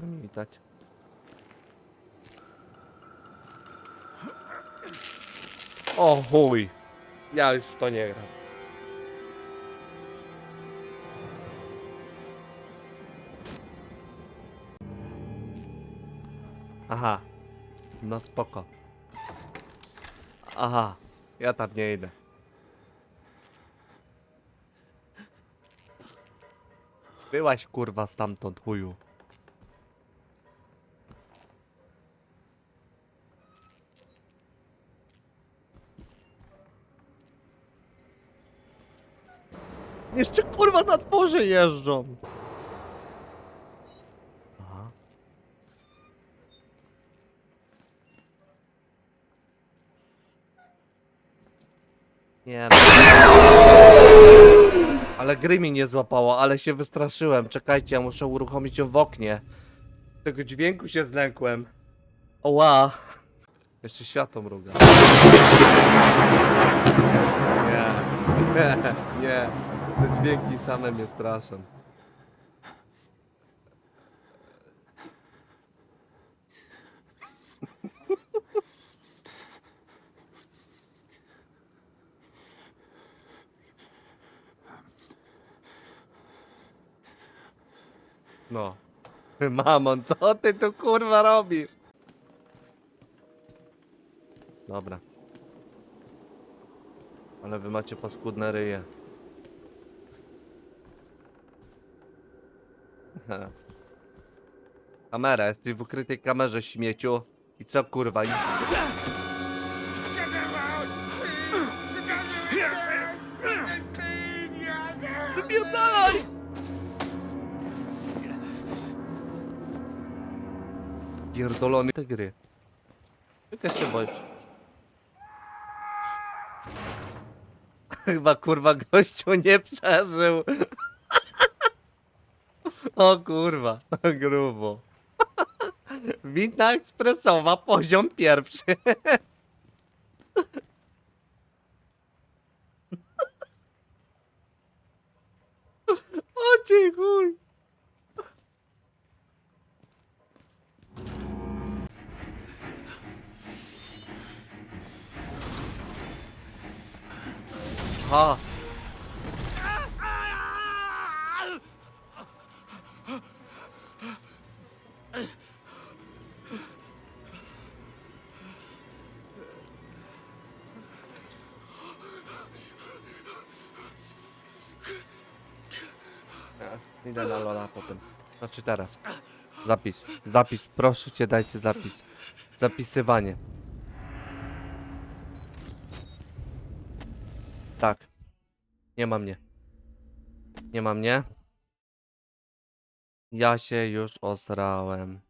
Nie widać. O chuj. Ja już w to nie gram. Aha. No spoko. Aha. Ja tam nie idę. Byłaś kurwa stamtąd chuju. Jeszcze kurwa na dworze jeżdżą. Aha. Nie no. Ale gry mi nie złapało, ale się wystraszyłem. Czekajcie, ja muszę uruchomić ją w oknie. Tego dźwięku się zlękłem. Oła. Jeszcze światło mruga. Nie, nie. Te dźwięki same mnie straszą. No. Mamon, co ty tu kurwa robisz? Dobra. Ale wy macie paskudne ryje. Kamera, jesteś w ukrytej kamerze śmieciu. I co kurwa? I... Wypierdalaj! Pierdolony te gry. Tylko się boisz. Chyba kurwa gościu nie przeżył. O kurwa, grubo. Winna ekspresowa, poziom pierwszy. O. Ha. Idę na Lola potem. Znaczy teraz. Zapis. Zapis. Proszę cię, dajcie zapis. Zapisywanie. Tak. Nie ma mnie. Nie ma mnie. Ja się już osrałem.